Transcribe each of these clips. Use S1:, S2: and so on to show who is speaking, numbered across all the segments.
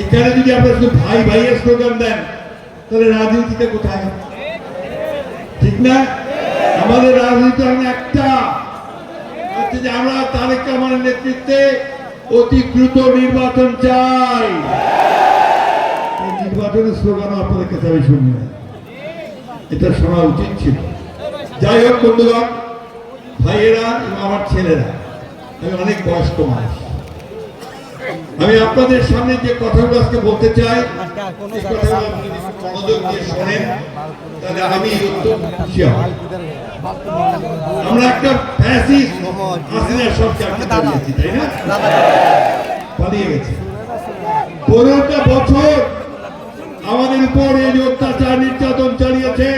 S1: এখানে যদি আপনারা শুধু ভাই ভাইয়ের স্লোগান দেন, তাহলে রাজনীতিতে কোথায় ঠিক না? আমাদের রাজনীতি এখন একটা। হচ্ছে যে আমরা তারেক রহমানের নেতৃত্বে অতি দ্রুত নির্বাচন চাই। নির্বাচনের স্লোগান আপনাদের কাছে আমি শুনি না। এটা শোনা উচিত ছিল। যাই হোক, বন্ধুগণ, ভাইয়েরা এবং আমার ছেলেরা, আমি অনেক বয়স্ক মানুষ। আমি আপনাদের সামনে যে কথাগুলো আজকে বলতে চাই আমি আমরা একটা পনেরোটা বছর আমাদের উপর এই অত্যাচার নির্যাতন চালিয়েছে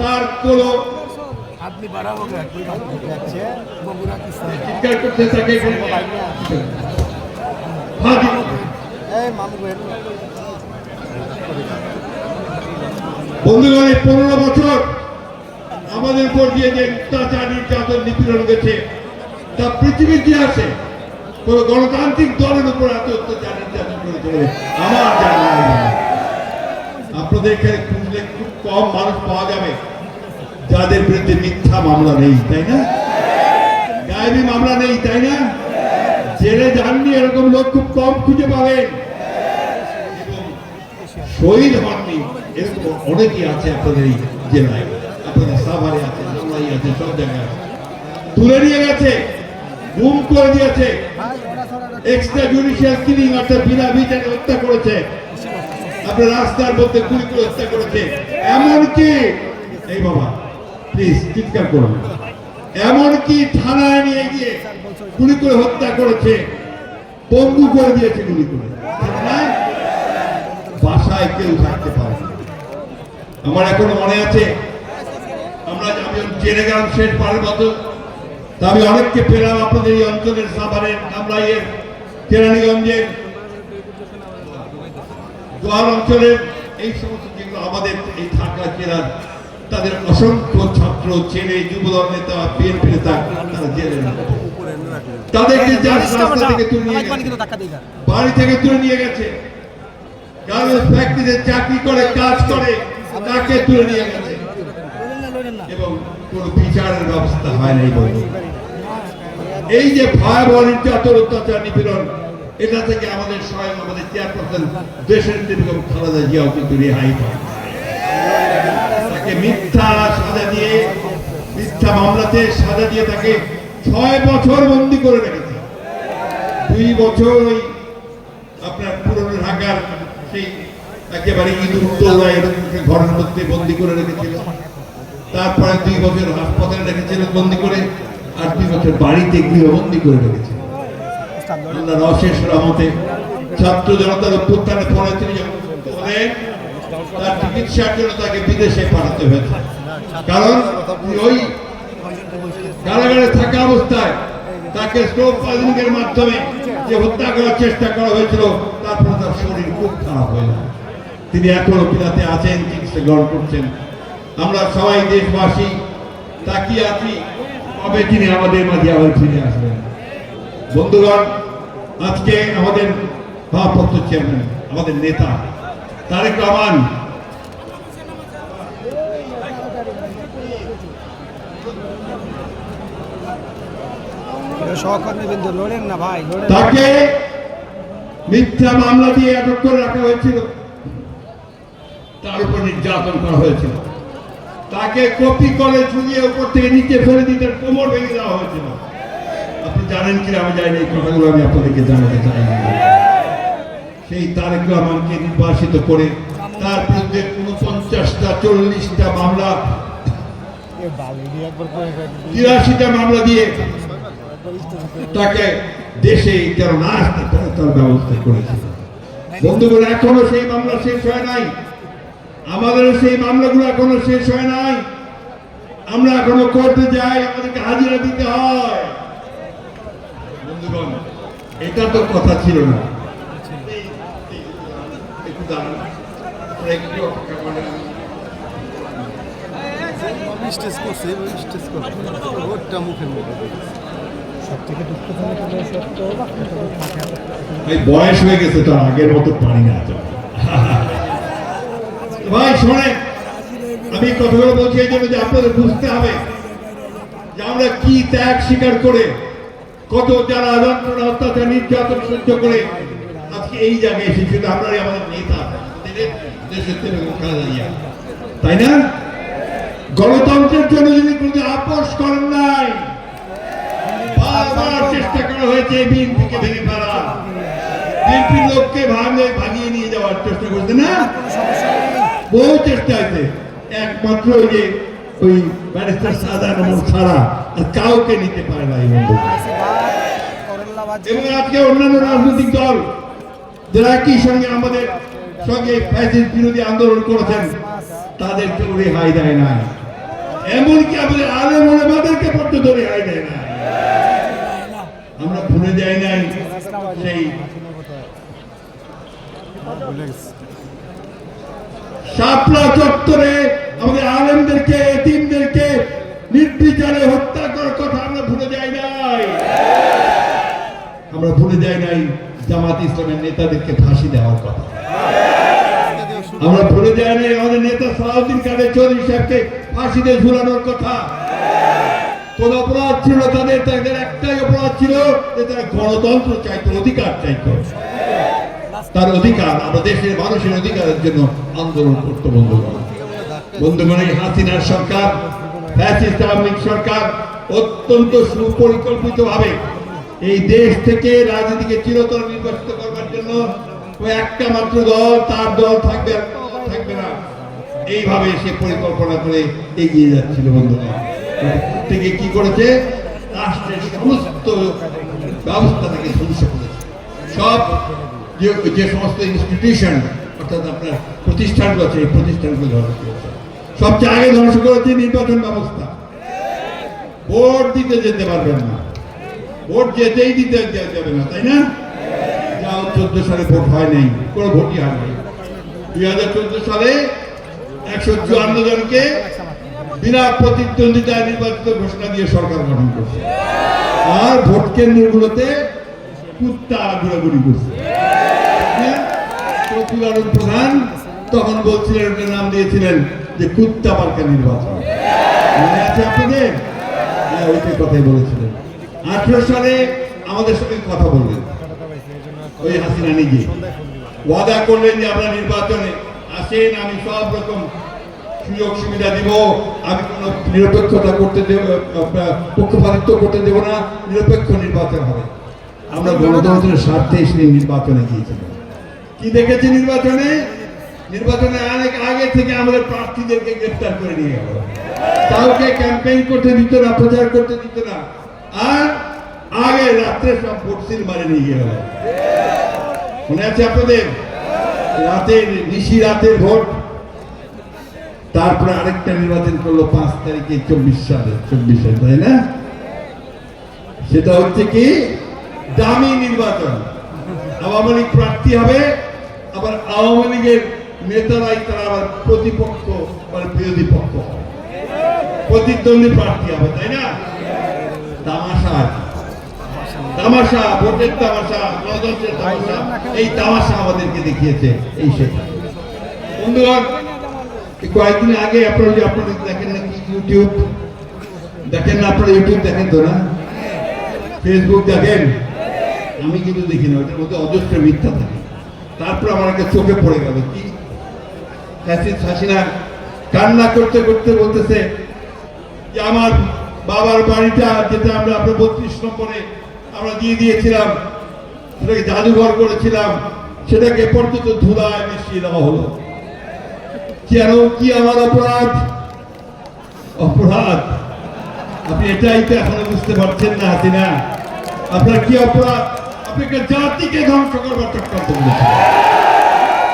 S1: তার কোনো চিৎকার করতে থাকে বন্ধুগণ এই পনেরো বছর আমাদের উপর দিয়ে যে অত্যাচার, নির্যাতন, নিপীড়ন গেছে তা পৃথিবীর ইতিহাসে কোন গণতান্ত্রিক দলের উপর এত অত্যাচার, নির্যাতন বলে আমার আপনাদের এখানে খুঁজলে খুব কম মানুষ পাওয়া যাবে যাদের বিরুদ্ধে মিথ্যা মামলা নেই, তাই না? গায়েবী মামলা নেই, তাই না? জেলে যাননি, এরকম লোক খুব কম খুঁজে পাবেন শহীদ হননি, এরকম অনেকেই আছে আপনাদের এই জেলায়। আপনাদের সাভারে আছে বাংলাই আছে, সব জায়গায় তুলে নিয়ে গেছে, গুম করে দিয়েছে। এক্সট্রা জুডিশিয়াল কিলিং অর্থাৎ বিনা বিচারে হত্যা করেছে। আপনার রাস্তার মধ্যে গুলি করে হত্যা করেছে। এমনকি, এই বাবা প্লিজ চিৎকার করুন। এমনকি থানায় নিয়ে গিয়ে গুলি করে হত্যা করেছে। পঙ্গু করে দিয়েছে গুলি করে। বাসায় কেউ থাকতে পারে আমার এখনও মনে আছে, আমরা আমি জেনে গেলাম শেষ পারের মতো আমি অনেককে পেলাম আপনাদের এই অঞ্চলের সাভারের কামরাইয়ের, কেরানীগঞ্জের দোয়ার অঞ্চলের, এই সমস্ত যেগুলো আমাদের এই ঢাকা জেলার, তাদের অসংখ্য ছাত্র, ছেলে, যুবদল নেতা বিএনপি নেতা, তারা জেলে তাদেরকে যার রাস্তা থেকে তুলে নিয়ে বাড়ি থেকে তুলে নিয়ে গেছে। গার্মেন্টস ফ্যাক্টরিতে চাকরি করে কাজ করে তাকে তুলে নিয়ে গেছে। এবং কোন বিচারের ব্যবস্থা হয় নাই বলে। এই যে ভয়াবহ নির্যাতন অত্যাচার নিপীড়ন এটা থেকে আমাদের স্বয়ং আমাদের চেয়ারপারসন দেশের বেগম খালেদা জিয়াও কিন্তু রেহাই পায়। তাকে মিথ্যা সাজা দিয়ে মিথ্যা মামলাতে সাজা দিয়ে তাকে ছয় বছর বন্দি করে রেখেছে। দুই বছর ওই আপনার পুরনো ঢাকার সেই একেবারে উত্তরা এরকম ঘরের মধ্যে বন্দি করে রেখেছিল। তারপরে দুই বছর হাসপাতালে রেখেছিল বন্দি করে, আর দুই বছর বাড়িতে গৃহবন্দি করে রেখেছিল। আল্লাহর অশেষ রহমতে ছাত্র জনতার অভ্যুত্থানে পরে তিনি যখন হলেন তার চিকিৎসার জন্য তাকে বিদেশে পাঠাতে হয়েছে। কারণ, ওই কারাগারে থাকা অবস্থায় তাকে স্ট্রোক পয়জনিংয়ের মাধ্যমে যে হত্যা করার চেষ্টা করা হয়েছিল তারপর তার শরীর খুব খারাপ হয়ে যায়। তিনি এখনও পিলাতে আছেন, চিকিৎসা গ্রহণ করছেন। আমরা সবাই দেশবাসী, তাকিয়ে আছি কবে তিনি আমাদের মাঝে আবার ফিরে আসবেন। বন্ধুগণ, আজকে আমাদের ভারপ্রাপ্ত চেয়ারম্যান, আমাদের নেতা, তারেক রহমান
S2: সহকর্মী বিন্দু, লড়েন না ভাই
S1: তাকে মিথ্যা মামলা দিয়ে আটক করে রাখা হয়েছিল। তার উপর নির্যাতন করা হয়েছিল। তাকে কপি করে ঝুলিয়ে উপর থেকে নিচে ফেলে দিয়ে তার কোমর ভেঙে দেওয়া হয়েছিল। আপনি জানেন কি আমি জানি এই কথাগুলো আমি আপনাদেরকে জানাতে চাই সেই তারেক রহমানকে নির্বাসিত করে তার বিরুদ্ধে উনপঞ্চাশটা চল্লিশটা মামলা, তিরাশিটা মামলা দিয়ে তাকে দেশে যেন না আসতে তার ব্যবস্থা করেছে বন্ধুগণ এখনও সেই মামলা শেষ হয় নাই আমাদের সেই মামলাগুলো এখনও শেষ হয় নাই আমরা এখনও কোর্টে যাই আমাদেরকে হাজিরা দিতে হয় বন্ধুগণ এটা তো কথা ছিল না।
S2: স্টেজ করছে স্টেজ করছে মুখের মধ্যে
S1: বয়স হয়ে গেছে তো আগের মতো পারি না ভাই আমি কথাগুলো বলছি এই জন্য যে আপনাদের বুঝতে হবে যে আমরা কি ত্যাগ স্বীকার করে কত যারা অত্যাচার, নির্যাতন সহ্য করে আজকে এই জায়গায় এসেছি আমাদের নেতা তাই না? গণতন্ত্রের জন্য যদি কোনো আপোষ করেন নাই বারবার চেষ্টা করা হয়েছে বিএনপিকে ভেঙে ফেলা। বিএনপির লোককে ভাঙে ভাঙিয়ে নিয়ে যাওয়ার চেষ্টা করছে, না? বহু চেষ্টা হয়েছে একমাত্র ওই যে ওই ব্যারিস্টার সাদা নম্বর ছাড়া আর কাউকে নিতে পারে না এই বন্ধু। এবং আজকে অন্যান্য রাজনৈতিক দল, যারা একই সঙ্গে আমাদের সঙ্গে ফ্যাসিস্ট বিরোধী আন্দোলন করেছেন তাদের কেউ রেহাই দেয় না এমনকি আমাদের আলেম ওলামাদেরকে পর্যন্ত রেহাই দেয় না আমরা ভুলে যাই নাই সেই শাপলা চত্বরে আমাদের আলেমদেরকে, এতিমদেরকে নির্বিচারে হত্যা করার কথা আমরা ভুলে যাই নাই। আমরা ভুলে যাই নাই জামাত ইসলামের নেতাদেরকে ফাঁসি দেওয়ার কথা। আমরা ভুলে যাই নাই আমাদের নেতা সালাউদ্দিন কাদের চৌধুরী সাহেবকে ফাঁসিতে ঝুলানোর কথা। কোন অপরাধ ছিল তাদের তাদের একটাই অপরাধ ছিল যে তারা গণতন্ত্র চাইতো, অধিকার চাইতো। তার অধিকার, আমরা দেশের মানুষের অধিকারের জন্য আন্দোলন করতে বন্ধ করে বন্ধুগণ, এই হাসিনার সরকার, ফ্যাসিস্ট সরকার অত্যন্ত সুপরিকল্পিত ভাবে এই দেশ থেকে রাজনীতিকে চিরতর নির্বাচিত করবার জন্য একটা মাত্র দল, তার দল থাকবে থাকবে না। এইভাবে সে পরিকল্পনা করে এগিয়ে যাচ্ছিল বন্ধুরা থেকে কি করেছে? রাষ্ট্রের সমস্ত ব্যবস্থা থেকে ধ্বংস করেছে। সব যে সমস্ত ইনস্টিটিউশন অর্থাৎ আপনার প্রতিষ্ঠানগুলো আছে এই প্রতিষ্ঠানগুলো ধ্বংস করেছে। সবচেয়ে আগে ধ্বংস করেছে নির্বাচন ব্যবস্থা। ভোট দিতে যেতে পারবেন না। ভোট যেতেই দিতে যাবে না, তাই না? যা চোদ্দ সালে ভোট হয় নাই, কোনো ভোটই হয় নাই। দুই হাজার চোদ্দ সালে একশো জনকে বিনা প্রতিদ্বন্দ্বিতায় নির্বাচিত ঘোষণা দিয়ে সরকার গঠন করছে। আর ভোট কেন্দ্রগুলোতে কুত্তা ঘোরাঘুরি করছে। শফিউল আলম প্রধান তখন বলছিলেন নাম দিয়েছিলেন যে কুত্তা মার্কা নির্বাচন। মনে আছে আপনাদের? হ্যাঁ ওইটাই কথাই বলেছিলেন। আঠেরো সালে আমাদের সঙ্গে কথা বললেন ওই হাসিনা নিজে। ওয়াদা করলেন যে আমরা নির্বাচনে আসেন, আমি সব রকম সুযোগ সুবিধা দিব? আমি কোনো নিরপেক্ষতা করতে দেব পক্ষপাতিত্ব করতে দেব না। নিরপেক্ষ নির্বাচন হবে। আমরা গণতন্ত্রের স্বার্থে সেই নির্বাচনে গিয়েছিলাম। কি দেখেছি নির্বাচনে? নির্বাচনে অনেক আগে থেকে আমাদের প্রার্থীদেরকে গ্রেফতার করে নিয়ে গেল। কাউকে ক্যাম্পেইন করতে দিত না প্রচার করতে দিত না। আর আগে রাত্রে সব ভোটসিল মারে নিয়ে গেল। মনে আছে আপনাদের? রাতের নিশি রাতের ভোট। তারপরে আরেকটা নির্বাচন করল পাঁচ তারিখে চব্বিশ সালে চব্বিশ সালে, তাই না? সেটা হচ্ছে কি? দামি নির্বাচন। আওয়ামী লীগ প্রার্থী হবে, আবার আওয়ামী লীগের নেতারাই তারা আবার প্রতিপক্ষ মানে বিরোধী পক্ষ। প্রতিদ্বন্দ্বী প্রার্থী হবে, তাই না? তামাশা তামাশা, ভোটের তামাশা গণতন্ত্রের তামাশা, এই তামাশা আমাদেরকে দেখিয়েছে, এই সেটা। বন্ধুগণ কয়েকদিন আগে আপনারা যে আপনারা দেখেন নাকি ইউটিউব দেখেন না আপনারা ইউটিউব দেখেন তো না? ফেসবুক দেখেন? আমি কিন্তু দেখি না ওটার মধ্যে অজস্র মিথ্যা থাকে। তারপর আমার একটা চোখে পড়ে গেল, কি? ফ্যাসিস হাসিনা কান্না করতে করতে বলতেছে যে আমার বাবার বাড়িটা যেটা আমরা আপনার বত্রিশ নম্বরে আমরা দিয়ে দিয়েছিলাম, সেটাকে জাদুঘর করেছিলাম, সেটাকে পর্যন্ত ধুলায় মিশিয়ে দেওয়া হলো। কেন কি আমার অপরাধ? অপরাধ? আপনি এটাই তো এখনও বুঝতে পারছেন না হাসিনা আপনার কি অপরাধ? আপনি একটা জাতিকে ধ্বংস করবার চক্রান্ত করেছেন।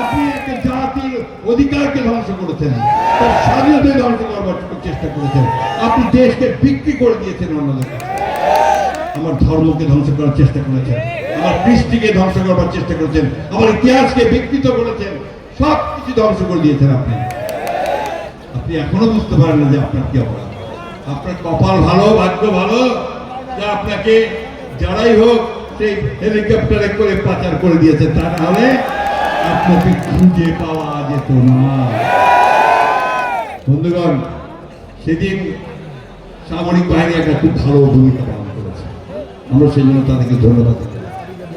S1: আপনি একটা জাতির অধিকারকে ধ্বংস করেছেন। তার স্বাধীনতা ধ্বংস করবার চেষ্টা করেছেন। আপনি দেশকে বিক্রি করে দিয়েছেন অন্যদের কাছে। আমার ধর্মকে ধ্বংস করার চেষ্টা করেছেন। আমার কৃষ্টিকে ধ্বংস করবার চেষ্টা করেছেন। আমার ইতিহাসকে বিকৃত করেছেন। সব কিছু ধ্বংস করে দিয়েছেন আপনি। আপনি এখনও বুঝতে পারেন না যে আপনার কি অপরাধ আপনার কপাল ভালো, ভাগ্য ভালো, যে আপনাকে যারাই হোক সেই হেলিকপ্টারে করে পাচার করে দিয়েছে, তা না হলে আপনাকে খুঁজে পাওয়া যেত না। বন্ধুগণ, সেদিন সামরিক বাহিনী একটা খুব ভালো ভূমিকা পালন করেছে। আমরা সেই জন্য তাদেরকে ধন্যবাদ।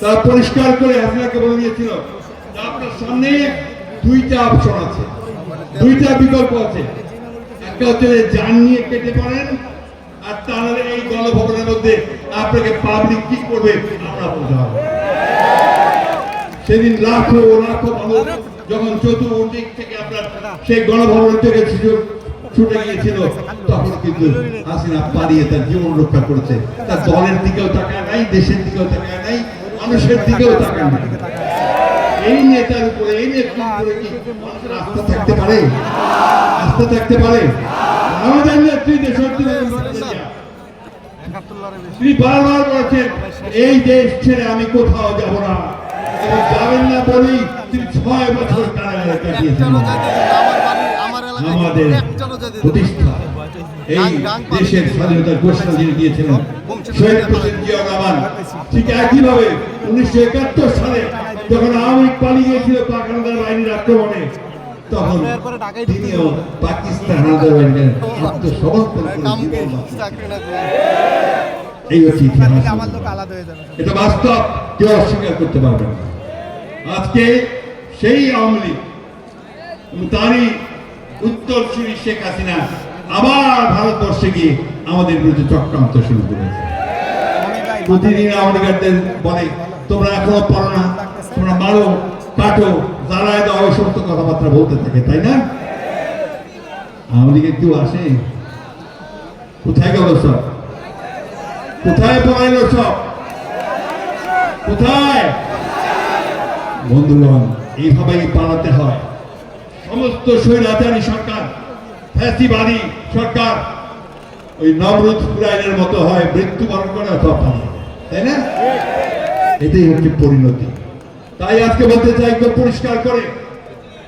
S1: তারা পরিষ্কার করে আপনাকে বলে দিয়েছিল আপনার সামনে দুইটা অপশন আছে। দুইটা বিকল্প আছে। একটা হচ্ছে যান নিয়ে কেটে পারেন আর তাহলে এই গণভবনের মধ্যে আপনাকে পাবলিক কি করবে, আমরা বলতে হবে সেদিন লাখো লাখো মানুষ যখন চতুর্দিক থেকে আপনার সেই গণভবন থেকে ছুটে- ছুটে গিয়েছিল, তখন কিন্তু হাসিনা পালিয়ে তার জীবন রক্ষা করেছে। তার দলের দিকেও তাকায় নাই, দেশের দিকেও তাকায় নাই, মানুষের দিকেও তাকায় নাই। এই নেতার উপরে এই নেত্রীর উপরে কি? আস্থা থাকতে পারে? আস্থা থাকতে পারে? আমাদের নেত্রী দেশত্রী তিনি বারবার বলেছেন এই দেশ ছেড়ে আমি কোথাও যাব না। এবং যাবেন না বলেই তিনি ছয় বছর কারাগারে কাটিয়েছেন আমাদের প্রতিষ্ঠা। এই দেশের স্বাধীনতার ঘোষণা যিনি দিয়েছিলেন। শহীদ প্রেসিডেন্ট জিয়া রহমান। ঠিক একইভাবে উনিশশো একাত্তর সালে যখন আওয়ামী লীগ পালিয়ে গিয়েছিল বাহিনীর আক্রমণে তখন তিনিও পাকিস্তান বাহিনীর আত্মসমর্পণ এই হচ্ছে এটা বাস্তব কেউ অস্বীকার করতে পারবে না। আজকে সেই আওয়ামী লীগ তারই উত্তরসূরি শেখ হাসিনা আবার ভারতবর্ষে গিয়ে আমাদের বিরুদ্ধে চক্রান্ত শুরু করেছে। প্রতিদিন আমেরিকারদের বলে তোমরা এখনও পড়ো না মারো কাটো দাও ওই সমস্ত কথাবার্তা বলতে থাকে, তাই না? আমেরিকা কেউ আসে? কোথায় গেল সব? কোথায় পড়াইলো সব? কোথায়? বন্ধুগণ, এইভাবেই পালাতে হয়। সমস্ত স্বৈরাচারী সরকার, ফ্যাসিবাদী সরকার, ওই নবরুদ ফুরাইনের মতো হয়, মৃত্যুবরণ করে অথবা পালায় তাই না? এটাই হচ্ছে পরিণতি। তাই আজকে বলতে চাই একদম পরিষ্কার করে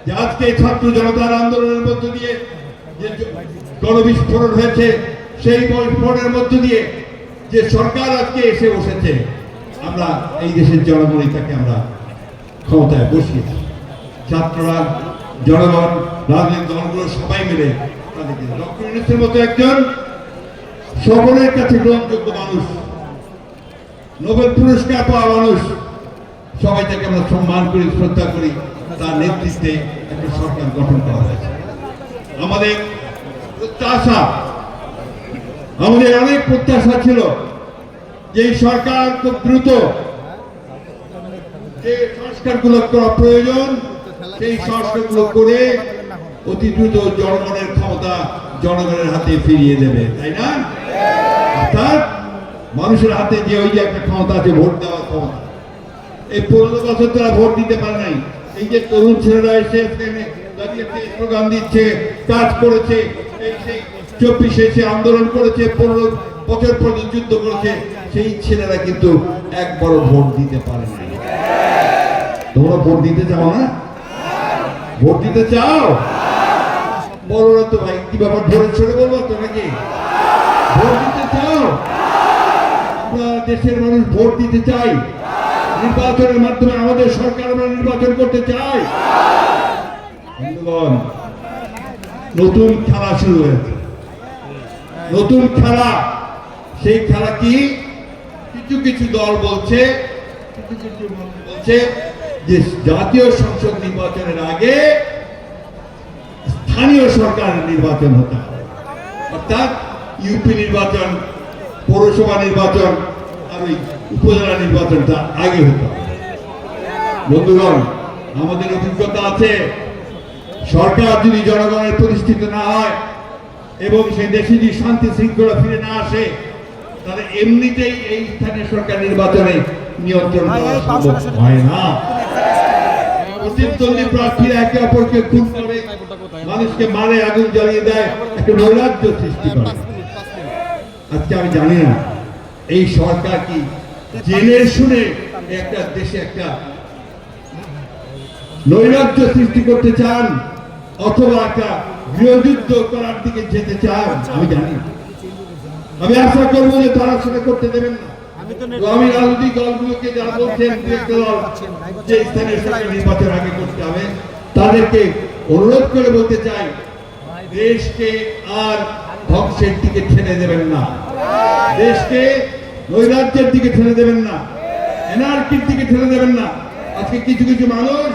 S1: যে আজকে ছাত্র জনতার আন্দোলনের মধ্য দিয়ে যে গণবিস্ফোরণ হয়েছে, সেই বিস্ফোরণের মধ্য দিয়ে যে সরকার আজকে এসে বসেছে, আমরা এই দেশের জনগণই তাকে আমরা ক্ষমতায় বসিয়েছি ছাত্ররা, জনগণ, রাজনৈতিক দলগুলো সবাই মিলে তাদেরকে ডক্টর ইউনুসের মতো একজন সকলের কাছে গ্রহণযোগ্য মানুষ, নোবেল পুরস্কার পাওয়া মানুষ সবাই তাকে আমরা সম্মান করি, শ্রদ্ধা করি। তার নেতৃত্বে একটা সরকার গঠন করা হয়েছে। আমাদের প্রত্যাশা, আমাদের অনেক প্রত্যাশা ছিল যে সরকার খুব দ্রুত যে সংস্কারগুলো করা প্রয়োজন, সেই সংস্কারগুলো করে অতি দ্রুত জনগণের ক্ষমতা জনগণের হাতে ফিরিয়ে দেবে, তাই না? অর্থাৎ মানুষের হাতে যে ওই যে একটা ক্ষমতা আছে, ভোট দেওয়ার ক্ষমতা। এই পনেরো বছর তারা ভোট দিতে পারে নাই। এই যে তরুণ ছেলেরা এসে স্লোগান দিচ্ছে, কাজ করেছে চব্বিশে এসে আন্দোলন করেছে, পনেরো বছর পর্যন্ত যুদ্ধ করেছে, সেই ছেলেরা কিন্তু একবারও ভোট দিতে পারে নাই। তোমরা ভোট দিতে চাও না? ভোট দিতে চাও? বলো না তো ভাই, কি ব্যাপার, ধরে ছেড়ে বলব তো নাকি? ভোট দিতে চাও? আমরা দেশের মানুষ ভোট দিতে চাই। নির্বাচনের মাধ্যমে আমাদের সরকার আমরা নির্বাচন করতে চাই। নতুন খেলা শুরু হয়েছে। নতুন খেলা। সেই খেলা কি? কিছু কিছু দল বলছে বলছে যে জাতীয় সংসদ নির্বাচনের আগে স্থানীয় সরকারের নির্বাচন হতে হবে। অর্থাৎ ইউপি নির্বাচন, পৌরসভা নির্বাচন আর ওই উপজেলা নির্বাচনটা আগে হতে। বন্ধুগণ আমাদের অভিজ্ঞতা আছে সরকার যদি জনগণের প্রতিষ্ঠিত না হয় এবং সেই দেশে যদি শান্তি শৃঙ্খলা ফিরে না আসে তাহলে এমনিতেই এই স্থানীয় সরকার নির্বাচনে নিয়ন্ত্রণ করা সম্ভব হয় না। প্রতিদ্বন্দ্বী প্রার্থীরা একে অপরকে খুন করে মানুষকে মারে আগুন জ্বালিয়ে দেয় একটা নৈরাজ্য সৃষ্টি করে। আজকে আমি জানি না এই সরকার কি জেনে শুনে একটা দেশে একটা নৈরাজ্য সৃষ্টি করতে চান অথবা একটা গৃহযুদ্ধ করার দিকে যেতে চান আমি জানি। আমি আশা করব যে তারা সেটা করতে দেবেন না। আমি রাজনৈতিক দলগুলোকে যারা বলছেন দল যে স্থানীয় সরকার নির্বাচন আগে করতে হবে তাদেরকে অনুরোধ করে বলতে চাই দেশকে আর ধ্বংসের দিকে ঠেলে দেবেন না। দেশকে নৈরাজ্যের দিকে ঠেলে দেবেন না। এনআরকির দিকে ঠেলে দেবেন না। আজকে কিছু কিছু মানুষ,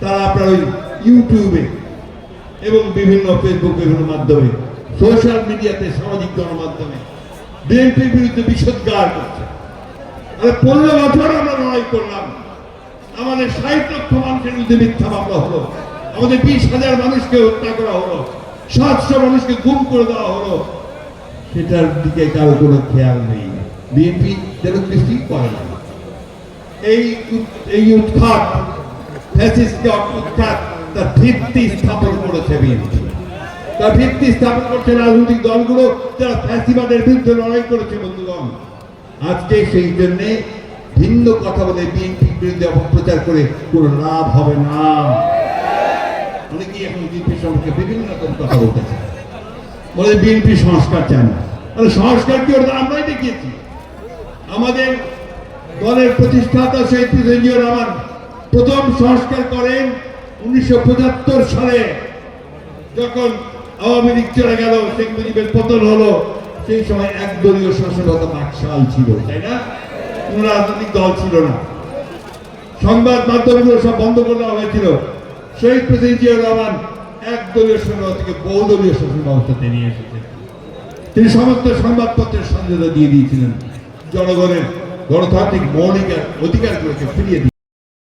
S1: তারা আপনার ওই ইউটিউবে এবং বিভিন্ন ফেসবুক বিভিন্ন মাধ্যমে সোশ্যাল মিডিয়াতে সামাজিক গণমাধ্যমে বিএনপির বিরুদ্ধে বিষোদ্গার করছে। আরে পনেরো বছর আমরা লড়াই করলাম। আমাদের ষাট লক্ষ মানুষের বিরুদ্ধে মিথ্যা মামলা হলো। আমাদের বিশ হাজার মানুষকে হত্যা করা হলো। সাতশো মানুষকে গুম করে দেওয়া হলো। সেটার দিকে কারও কোনো খেয়াল নেই। বিএনপি যেন কিছুই করে না। এই এই উৎখাত ফ্যাসিস্ট উৎখাত তার ভিত্তি স্থাপন করেছে বিএনপি। তার ভিত্তি স্থাপন করছে রাজনৈতিক দলগুলো, যারা ফ্যাসিবাদের বিরুদ্ধে লড়াই করেছে, বন্ধুগণ। আজকে সেই জন্যে ভিন্ন কথা বলে বিএনপির বিরুদ্ধে অপপ্রচার করে কোনো লাভ হবে না। অনেকেই এখন বিএনপি সম্পর্কে বিভিন্ন রকম কথা বলতেছে। বলে বিএনপি সংস্কার চায় না। সংস্কার কি ওটা আমরাই দেখিয়েছি। আমাদের দলের প্রতিষ্ঠাতা শহীদ প্রেসিডেন্ট রহমান প্রথম সংস্কার করেন উনিশশো পঁচাত্তর সালে। যখন আওয়ামী লীগ চলে গেল, শেখ মুজিবের পতন হলো, সেই সময় একদলীয় শাসনগত বাকশাল ছিল, তাই না? কোন রাজনৈতিক দল ছিল না। সংবাদ মাধ্যমগুলো সব বন্ধ করে দেওয়া হয়েছিল। শহীদ প্রেসিডেন্ট জিয়া রহমান একদলীয় শাসন থেকে বহুদলীয় শাসন ব্যবস্থাতে নিয়ে এসেছেন তিনি সমস্ত সংবাদপত্রের স্বাধীনতা দিয়ে দিয়েছিলেন। জনগণের গণতান্ত্রিক মৌলিক অধিকারগুলোকে ফিরিয়ে